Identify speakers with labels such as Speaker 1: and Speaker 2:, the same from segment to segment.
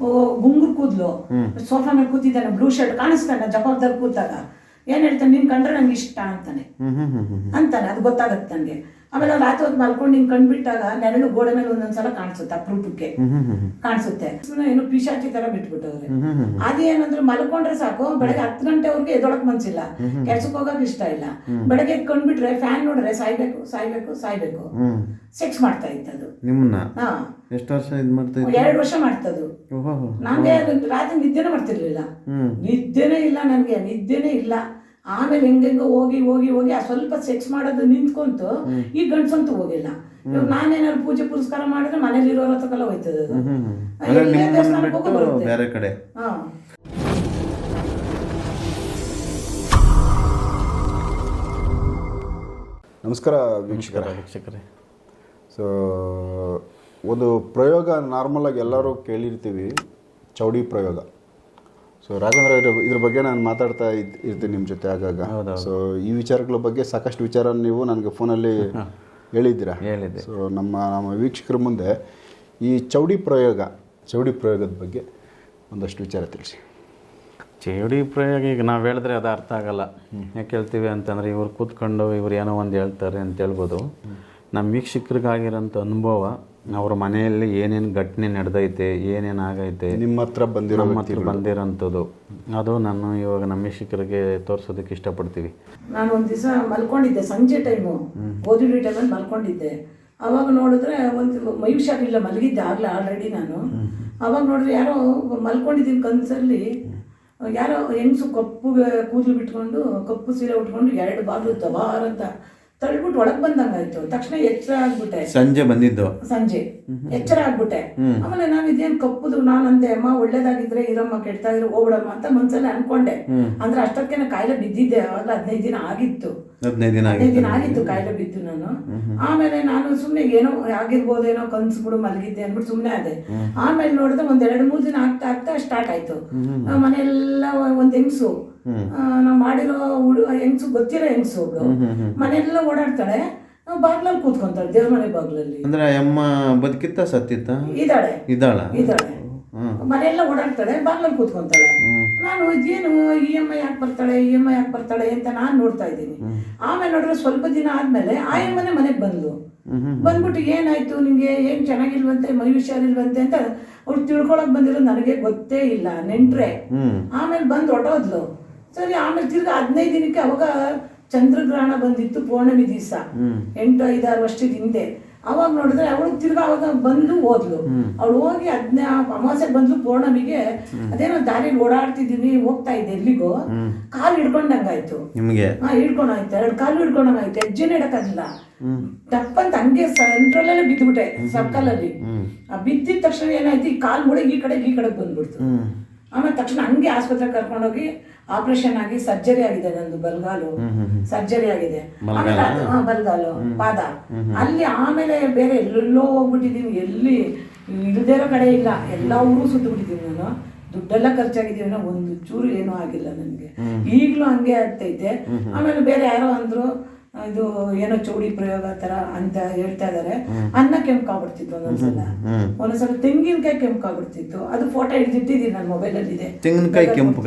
Speaker 1: ಗುಂಗುರು ಕೂದ್ಲು. ಸೋಫಾ ಮೇಲೆ ಕೂತಿದ್ದಾನೆ ಬ್ಲೂ ಶರ್ಟ್ ಕಾಣಿಸ್ತಾನೆ ಜಪಾಬ್ದಾರ್ ಕೂತಾಗ. ಏನ್ ಹೇಳ್ತಾನೆ ನಿನ್ ಕಂಡ್ರೆ ನಂಗೆ ಇಷ್ಟ ಅಂತಾನೆ. ಅಂತಾನೆ ಅದು ಗೊತ್ತಾಗತ್ತೆ ನನಗೆ ಆಮೇಲೆ ಅವ್ನು ರಾತ್ರಿ ಹೊತ್ತು ಮಲ್ಕೊಂಡು ಹಿಂಗೆ ಕಂಡ್ಬಿಟ್ಟಾಗ ನೆರಳು ಗೋಡೆ ಮೇಲೆ ಒಂದೊಂದ್ಸಲ ಕಾಣಿಸುತ್ತೆ ಅಪರೂಪಕ್ಕೆ ಕಾಣಿಸುತ್ತೆ. ಸುಮ್ಮನೆ ಏನೋ ಪಿಶಾಚಿ ತರ ಬಿಟ್ಬಿಟ್ಟವ್ರೆ. ಅದೇನಂದ್ರೆ ಮಲ್ಕೊಂಡ್ರೆ ಸಾಕು ಬೆಳಗ್ಗೆ ಹತ್ತು ಗಂಟೆವರೆಗೆ ಎದೊಳಕ್ ಮನ್ಸಿಲ್ಲ. ಕೆಲ್ಸಕ್ಕೆ ಹೋಗಕ್ ಇಷ್ಟ ಇಲ್ಲ. ಬೆಳಗ್ಗೆ ಕಂಡ್ಬಿಟ್ರೆ ಫ್ಯಾನ್ ನೋಡ್ರೆ ಸಾಯ್ಬೇಕು ಸಾಯ್ಬೇಕು ಸಾಯ್ಬೇಕು. ಸೆಕ್ಸ್ ಮಾಡ್ತಾ ಇತ್ತದು
Speaker 2: ನಿಮ್ಮನ್ನ?
Speaker 1: ಹಾ.
Speaker 2: ಎಷ್ಟು ವರ್ಷ ಇದು ಮಾಡ್ತಾ ಇದ್ರಿ?
Speaker 1: ಎರಡು ವರ್ಷ ಮಾಡ್ತದು
Speaker 2: ಓಹೋ
Speaker 1: ನಂಗೆ ಅದು ರಾತ್ರಿ ನಿದ್ದೆನೇ ಮಾಡ್ತಿರ್ಲಿಲ್ಲ. ನಿದ್ದೆನೇ ಇಲ್ಲ ನನಗೆ ನಿದ್ದೆನೇ ಇಲ್ಲ. ಆಮೇಲೆ ಹೆಂಗೆಂಗೋ ಹೋಗಿ ಹೋಗಿ ಹೋಗಿ ಆ ಸ್ವಲ್ಪ ಸೆಕ್ಸ್ ಮಾಡೋದು ನಿಂತ್ಕೊಂತು ಈ ಗಂಡ್ಸಂತೂ ಹೋಗಿಲ್ಲ. ಇವಾಗ ನಾನೇನಾದ್ರು ಪೂಜೆ ಪುರಸ್ಕಾರ ಮಾಡಿದ್ರೆ ಮನೇಲಿ ಇರೋರ ಹತ್ರಕ್ಕೆಲ್ಲ ಹೋಯ್ತದೆ.
Speaker 2: ಬೇರೆ ಕಡೆ.
Speaker 1: ಹಾ.
Speaker 3: ನಮಸ್ಕಾರ ವೀಕ್ಷಕರ.
Speaker 2: ವೀಕ್ಷಕರೇ.
Speaker 3: ಸೊ ಒಂದು ಪ್ರಯೋಗ ನಾರ್ಮಲಾಗಿ ಎಲ್ಲರೂ ಕೇಳಿರ್ತೀವಿ. ಚೌಡಿ ಪ್ರಯೋಗ. ಸೊ ರಾಜೇಂದ್ರ ಇದ್ರ ಇದ್ರ ಬಗ್ಗೆ ನಾನು ಮಾತಾಡ್ತಾ ಇರ್ತೀನಿ ನಿಮ್ಮ ಜೊತೆ ಆಗಾಗ. ಸೊ ಈ ವಿಚಾರಗಳ ಬಗ್ಗೆ ಸಾಕಷ್ಟು ವಿಚಾರ ನೀವು ನನಗೆ ಫೋನಲ್ಲಿ ಹೇಳಿದ್ದೀರಾ.
Speaker 2: ಹೇಳಿದ್ದೆ.
Speaker 3: ಸೊ ನಮ್ಮ ನಮ್ಮ ವೀಕ್ಷಕರ ಮುಂದೆ ಈ ಚೌಡಿ ಪ್ರಯೋಗ ಚೌಡಿ ಪ್ರಯೋಗದ ಬಗ್ಗೆ ಒಂದಷ್ಟು ವಿಚಾರ ತಿಳಿಸಿ.
Speaker 2: ಚೌಡಿ ಪ್ರಯೋಗ ಈಗ ನಾವು ಹೇಳಿದ್ರೆ ಅದು ಅರ್ಥ ಆಗಲ್ಲ. ಯಾಕೆ ಹೇಳ್ತೀವಿ ಅಂತಂದರೆ ಇವ್ರು ಕೂತ್ಕೊಂಡು ಇವ್ರು ಏನೋ ಒಂದು ಹೇಳ್ತಾರೆ ಅಂತ ಹೇಳ್ಬೋದು. ನಮ್ಮ ವೀಕ್ಷಕರಿಗಾಗಿರೋಂಥ ಅನುಭವ ಅವ್ರ ಮನೆಯಲ್ಲಿ ಏನೇನು ಘಟನೆ ನಡೆದೈತೆ ಏನೇನು ಆಗೈತೆ
Speaker 3: ನಿಮ್ಮ ಹತ್ರ ಬಂದಿರೋ
Speaker 2: ನಮ್ಮ ಹತ್ರ ಬಂದಿರೋಂಥದ್ದು. ಅದು ನಾನು ಇವಾಗ ನಮ್ಮ ಶಿಕ್ಷಕರಿಗೆ ತೋರಿಸೋದಕ್ಕೆ ಇಷ್ಟಪಡ್ತೀವಿ.
Speaker 1: ನಾನು ಒಂದು ದಿವಸ ಮಲ್ಕೊಂಡಿದ್ದೆ ಸಂಜೆ ಟೈಮು ಓದಿಡಿ ಟೈಮಲ್ಲಿ ಮಲ್ಕೊಂಡಿದ್ದೆ. ಅವಾಗ ನೋಡಿದ್ರೆ ಒಂದು ಮೈ ಹುಷಾರಿಲ್ಲ ಮಲಗಿದ್ದೆ ಆಗಲೇ ಆಲ್ರೆಡಿ ನಾನು. ಅವಾಗ ನೋಡಿದ್ರೆ ಯಾರೋ ಮಲ್ಕೊಂಡಿದ್ದೀನಿ ಕನಸಲ್ಲಿ ಯಾರೋ ಹೆಂಗಸು ಕಪ್ಪು ಕೂದಲು ಬಿಟ್ಕೊಂಡು ಕಪ್ಪು ಸೀರೆ ಉಟ್ಕೊಂಡು ಎರಡು ಬಾಗಿಲು ತವಾರಂತ ಅಂತ ತಳ್ಬಿಟ್ಟು ಒಳಗೆ ಬಂದಂಗಾಯ್ತು ತಕ್ಷಣ ಎಚ್ಚರ ಆಗ್ಬಿಟ್ಟೆ.
Speaker 2: ಸಂಜೆ ಬಂದಿದ್ದು.
Speaker 1: ಸಂಜೆ. ಎಚ್ಚರ ಆಗ್ಬಿಟ್ಟೆ. ಆಮೇಲೆ ನಾನು ಇದೇನು ಕಪ್ಪುದು ನಾನು ಅಂದೆ ಅಮ್ಮ ಒಳ್ಳೇದಾಗಿದ್ರೆ ಇರಮ್ಮ ಕೆಡ್ತಾ ಇದ್ರೆ ಹೋಗ್ಬಿಡಮ್ಮ ಅಂತ ಮನ್ಸಲ್ಲಿ ಅನ್ಕೊಂಡೆ. ಅಂದ್ರೆ ಅಷ್ಟಕ್ಕೆ ಕಾಯಿಲೆ ಬಿದ್ದಿದ್ದೆ. ಅವಾಗ ಹದಿನೈದು ದಿನ ಆಗಿತ್ತು.
Speaker 2: ಹದಿನೈದು ದಿನ
Speaker 1: ಹದಿನೈದು
Speaker 2: ಆಗಿತ್ತು
Speaker 1: ದಿನ ಆಗಿತ್ತು ಕಾಯಿಲೆ ಬಿದ್ದು ನಾನು. ಆಮೇಲೆ ನಾನು ಸುಮ್ಮನೆ ಏನೋ ಆಗಿರ್ಬೋದೇನೋ ಕನ್ಸು ಬಿಡು ಮಲಗಿದ್ದೆ ಅಂದ್ಬಿಟ್ಟು ಸುಮ್ಮನೆ ಅದೇ ಆಮೇಲೆ ನೋಡಿದ್ರೆ ಒಂದ್ ಎರಡು ಮೂರು ದಿನ ಆಗ್ತಾ ಆಗ್ತಾ ಸ್ಟಾರ್ಟ್ ಆಯ್ತು. ಮನೆಯೆಲ್ಲ ಒಂದ್ ಹೆಂಗ್ಸು. ನಾವು ಮಾಡಿರೋ ಹುಡು ಹೆಂಗ್ಸು ಗೊತ್ತಿರೋ ಹೆಂಗ್ಸು ಒಬ್ಳು. ಮನೆಯೆಲ್ಲ ಓಡಾಡ್ತಾಳೆ. ಬಾಗ್ಲಲ್ಲಿ ಕೂತ್ಕೊಂತಾಳೆ ದೇವ್ರ ಮನೆ ಬಾಗ್ಲಲ್ಲಿ.
Speaker 2: ಅಂದ್ರೆ ಅಮ್ಮ ಬದುಕಿತ್ತ ಸತ್ತಿತ್ತ?
Speaker 1: ಇದ್ದಾಳೆ.
Speaker 2: ಇದಾಳೆ
Speaker 1: ಇದ್ದಾಳೆ. ಮನೆಯೆಲ್ಲ ಓಡಾಡ್ತಾಳೆ ಬಾಗ್ಲಲ್ಲಿ ಕೂತ್ಕೊಂತಾಳೆ. ನಾನು ಏನು ಇ ಎಂ ಐ ಯಾಕೆ ಬರ್ತಾಳೆ ಇ ಎಂ ಐ ಯಾಕೆ ಬರ್ತಾಳೆ ಅಂತ ನಾನು ನೋಡ್ತಾ ಇದ್ದೀನಿ. ಆಮೇಲೆ ನೋಡಿದ್ರೆ ಸ್ವಲ್ಪ ದಿನ ಆದ್ಮೇಲೆ ಆ ಎಮ್ಮನೆ ಮನೆಗೆ ಬಂದ್ಲು. ಬಂದ್ಬಿಟ್ಟು ಏನಾಯ್ತು ನಿಂಗೆ? ಏನ್ ಚೆನ್ನಾಗಿಲ್ವಂತೆ? ಮೈ ಹುಷಾರಿಲ್ವಂತೆ ಅಂತ ಅವ್ರು ತಿಳ್ಕೊಳಕ್ ಬಂದಿರೋ ನನಗೆ ಗೊತ್ತೇ ಇಲ್ಲ ನೆಂಟ್ರೆ. ಆಮೇಲೆ ಬಂದು ಹೊಟ್ಟೋದ್ಲು ಸರಿ ಆಮೇಲೆ ತಿರ್ಗಾ ಹದಿನೈದು ದಿನಕ್ಕೆ ಅವಾಗ ಚಂದ್ರಗ್ರಹಣ ಬಂದಿತ್ತು ಪೌರ್ಣಮಿ ದಿವಸ. ಎಂಟು ಐದಾರು ವರ್ಷದ ಹಿಂದೆ. ಅವಾಗ ನೋಡಿದ್ರೆ ಅವಳು ತಿರ್ಗಾ ಅವಾಗ ಬಂದು ಹೋದ್ಲು ಅವಳು ಹೋಗಿ ಅದ್ನ ಅಮಾವಾಸ್ಯೆ ಬಂದ್ಲು ಪೌರ್ಣಮಿಗೆ. ಅದೇನೋ ದಾರಿಲಿ ಓಡಾಡ್ತಿದ್ದೀನಿ ಹೋಗ್ತಾ ಇದ್ದೆ ಎಲ್ಲಿಗೋ. ಕಾಲು ಹಿಡ್ಕೊಂಡಂಗಾಯ್ತು.
Speaker 2: ನಿಮಗೆ?
Speaker 1: ಹಾ ಹಿಡ್ಕೊಂಡಾಯ್ತು. ಎರಡು ಕಾಲು ಹಿಡ್ಕೊಂಡಂಗಾಯ್ತು. ಹೆಜ್ಜೆನೇ ಇಡಕ್ಕಾಗಿಲ್ಲ ತಪ್ಪಂತ ಹಂಗೆ ಸೆಂಟ್ರಲ್ಲೇ ಬಿದ್ದುಬಿಟ್ಟೆ ಸರ್ಕಲಲ್ಲಿ. ಆ ಬಿದ್ದಿದ ತಕ್ಷಣ ಏನಾಯ್ತು ಈ ಕಾಲು ಮುಳುಗಿ ಈ ಕಡೆಗೆ ಈ ಕಡೆಗೆ ಬಂದ್ಬಿಡ್ತು. ಆಮೇಲೆ ತಕ್ಷಣ ಹಂಗೆ ಆಸ್ಪತ್ರೆಗೆ ಕರ್ಕೊಂಡೋಗಿ ಆಪರೇಷನ್ ಆಗಿ ಸರ್ಜರಿ ಆಗಿದೆ ನಂದು ಬಲ್ಗಾಲು. ಸರ್ಜರಿ ಆಗಿದೆ. ಬಲ್ಗಾಲು? ಪಾದ. ಅಲ್ಲಿ ಆಮೇಲೆ ಬೇರೆ ಎಲ್ಲೆಲ್ಲೋ ಹೋಗ್ಬಿಟ್ಟಿದೀನಿ ಎಲ್ಲಿ ಇಲ್ದೇ ಇರೋ ಕಡೆ ಇಲ್ಲ. ಎಲ್ಲ ಊರು ಸುತ್ತಬಿಟ್ಟಿದ್ದೀನಿ ನಾನು. ದುಡ್ಡೆಲ್ಲ ಖರ್ಚಾಗಿದ್ದೀವಿ ಒಂದು ಚೂರು ಏನೂ ಆಗಿಲ್ಲ ನನಗೆ. ಈಗಲೂ ಹಂಗೆ ಆಗ್ತೈತೆ. ಆಮೇಲೆ ಬೇರೆ ಯಾರೋ ಅಂದ್ರು ಇದು ಏನೋ ಚೌಡಿ ಪ್ರಯೋಗ ತರ ಅಂತ ಹೇಳ್ತಾ ಇದಾರೆ. ಅನ್ನ ಕೆಂಪಾಗ್ಬಿಡ್ತಿತ್ತು ಒಂದೊಂದ್ಸಲ ಒಂದೊಂದ್ಸಲ ತೆಂಗಿನಕಾಯಿ ಕೆಂಪಾಗ್ಬಿಡ್ತಿತ್ತು ಅದು ಫೋಟೋ ಹಿಡಿದಿಟ್ಟಿದ್ದೀನಿ ನನ್ನ ಮೊಬೈಲ್ ಅಲ್ಲಿ ಇದೆ.
Speaker 2: ತೆಂಗಿನಕಾಯಿ ಕೆಂಪು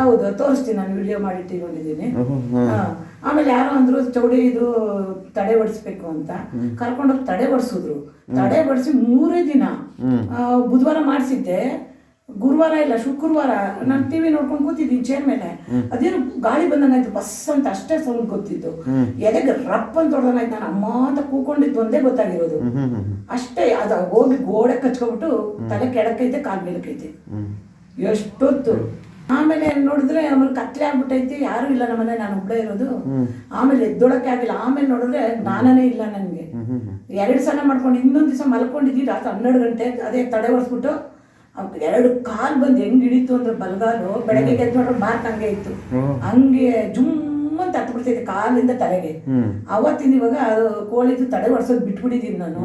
Speaker 1: ಹೌದು ತೋರಿಸ್ತೀನಿ ನಾನು ವಿಡಿಯೋ ಮಾಡಿ ಇಟ್ಟಿಕೊಂಡಿದ್ದೀನಿ. ಆಮೇಲೆ ಯಾರೋ ಅಂದ್ರು ಚೌಡಿ ಇದು ತಡೆ ಬಡಿಸ್ಬೇಕು ಅಂತ. ಕರ್ಕೊಂಡೋಗಿ ತಡೆ ಬಡಿಸಿದ್ರು ತಡೆ ಬಡಿಸಿ ಮೂರೇ ದಿನ ಬುಧವಾರ ಮಾಡಿಸಿದ್ದೆ. ಗುರುವಾರ ಇಲ್ಲ ಶುಕ್ರವಾರ ನಾನು ಟಿವಿ ನೋಡ್ಕೊಂಡು ಕೂತಿದ್ದೀನಿ ಚೇರ್ ಮೇಲೆ. ಅದೇನು ಗಾಳಿ ಬಂದಂಗಾಯ್ತು ಬಸ್ ಅಂತ ಅಷ್ಟೇ ಸೌಂಡ್ ಗೊತ್ತಿತ್ತು. ಎದೆಗೆ ರಪ್ಪ ಅಂತ ಹೊಡೆದಂಗಾಯ್ತು ನಾನು ಅಮ್ಮ ಅಂತ ಕೂಕೊಂಡಿದ್ದು ಒಂದೇ ಗೊತ್ತಾಗಿರೋದು. ಅಷ್ಟೇ ಅದು ಹೋಗಿ ಗೋಡೆ ಕಚ್ಕೊಬಿಟ್ಟು ತಲೆ ಕೆಳಕೈತೆ ಕಾಲ್ ಮೇಲಕ್ಕೈತೆ ಎಷ್ಟೊತ್ತು. ಆಮೇಲೆ ನೋಡಿದ್ರೆ ಆಮೇಲೆ ಕತ್ಲೆ ಆಗ್ಬಿಟ್ಟೈತಿ ಯಾರು ಇಲ್ಲ ನಮ್ಮನೆ ನಾನು ಒಬ್ಬಳೇ ಇರೋದು. ಆಮೇಲೆ ಎದ್ದೊಳಕ್ಕೆ ಆಗಿಲ್ಲ. ಆಮೇಲೆ ನೋಡಿದ್ರೆ ಜ್ಞಾನನೇ ಇಲ್ಲ ನನಗೆ. ಎರಡು ಸಲ ಮಾಡ್ಕೊಂಡು ಇನ್ನೊಂದು ದಿವಸ ಮಲ್ಕೊಂಡಿದ್ದೀನಿ ರಾತ್ರಿ ಹನ್ನೆರಡು ಗಂಟೆ ಅದೇ ತಡೆ ಒರೆಸ್ಬಿಟ್ಟು ಎರಡು ಕಾಲ್ ಬಂದು ಹೆಂಗ್ ಹಿಡಿತು ಅಂದ್ರೆ ಬಲಗಾಲು ಬೆಳಗ್ಗೆ ಎದ್ದು ನೋಡ್ರೆ ಮಾರ್ಕ್ ಹಂಗೆ ಇತ್ತು. ಹಂಗೆ ಜುಮ್ ಅಂತ ಹತ್ಬಿಡ್ತೈತೆ ಕಾಲಿಂದ ತಲೆಗೆ. ಅವತ್ತಿನ ಇವಾಗ ಕೋಳಿದು ತಡೆ ಒರೆಸೋದು ಬಿಟ್ಬಿಟ್ಟಿದೀನಿ ನಾನು.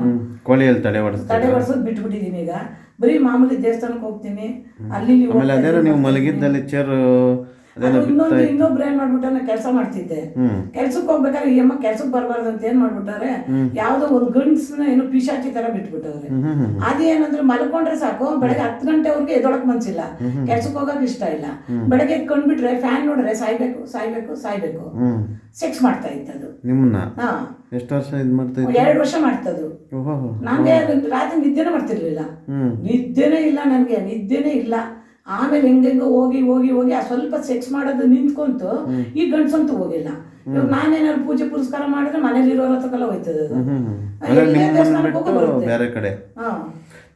Speaker 2: ಕೋಳಿಯಲ್ಲಿ ತಡೆ ಹೊಡೆಸ್ತಾರೆ
Speaker 1: ತಡೆ ಒರೆಸೋದು ಬಿಟ್ಬಿಟ್ಟಿದೀನಿ ಈಗ. ಬರೀ ಮಾಮೂಲಿ ದೇವಸ್ಥಾನಕ್ಕೆ ಹೋಗ್ತೀನಿ. ಅಲ್ಲಿ
Speaker 2: ನೀವು ಮಲಗಿದ್ದಲ್ಲಿ ಚೇರ್
Speaker 1: ಇನ್ನೊಂದು ಇನ್ನೊಬ್ರು ಏನ್ ಮಾಡ್ಬಿಟ್ಟ ಕೆಲಸ ಮಾಡ್ತಿದ್ದೆ. ಕೆಲ್ಸಕ್ಕೆ ಹೋಗ್ಬೇಕಾದ್ರೆ ಈ ಅಮ್ಮ ಕೆಲ್ಸಕ್ಕೆ ಬರಬಾರ್ದು ಅಂತ ಏನ್ ಮಾಡ್ಬಿಟ್ಟಾರೆ ಯಾವ್ದೋ ಒಂದು ಗಂಡ್ಸ್ನ ಏನೋ ಪಿಶಾಚಿ ತರ ಬಿಟ್ಬಿಟ್ಟವ್ರೆ. ಅದೇನಂದ್ರೆ ಮಲ್ಕೊಂಡ್ರೆ ಸಾಕು ಬೆಳಗ್ಗೆ ಹತ್ತು ಗಂಟೆವರೆಗೆ ಎದೊಳಕ್ ಮನ್ಸಿಲ್ಲ. ಕೆಲ್ಸಕ್ಕೆ ಹೋಗಕ್ ಇಷ್ಟ ಇಲ್ಲ. ಬೆಳಗ್ಗೆ ಕಂಡ್ಬಿಟ್ರೆ ಫ್ಯಾನ್ ನೋಡ್ರೆ ಸಾಯ್ಬೇಕು ಸಾಯ್ಬೇಕು ಸಾಯ್ಬೇಕು. ಸೆಕ್ಸ್ ಮಾಡ್ತಾ ಇತ್ತದು
Speaker 2: ನಿಮ್ಮನ್ನ? ಎಷ್ಟು ವರ್ಷ ಇದು ಮಾಡ್ತಾ
Speaker 1: ಎರಡು ವರ್ಷ ಮಾಡ್ತದು
Speaker 2: ಓಹೋ.
Speaker 1: ನಂಗೆ ರಾತ್ರಿ ನಿದ್ದೆನೇ ಮಾಡ್ತಿರ್ಲಿಲ್ಲ. ನಿದ್ದೆನೇ ಇಲ್ಲ ನನಗೆ ನಿದ್ದೆನೇ ಇಲ್ಲ. ಆಮೇಲೆ ಹೆಂಗೆಂಗೋ ಹೋಗಿ ಹೋಗಿ ಹೋಗಿ ಆ ಸ್ವಲ್ಪ ಸೆಕ್ಸ್ ಮಾಡೋದು ನಿಂತ್ಕೊಂತು ಈ ಗಂಡ್ಸಂತೂ ಹೋಗಿಲ್ಲ. ಇವಾಗ ನಾನೇನಾದ್ರು ಪೂಜೆ ಪುರಸ್ಕಾರ ಮಾಡಿದ್ರೆ ಮನೇಲಿ ಇರೋರ ಹತ್ರಕ್ಕೆಲ್ಲ ಹೋಯ್ತದೆ.
Speaker 2: ಬೇರೆ ಕಡೆ.
Speaker 1: ಹಾ.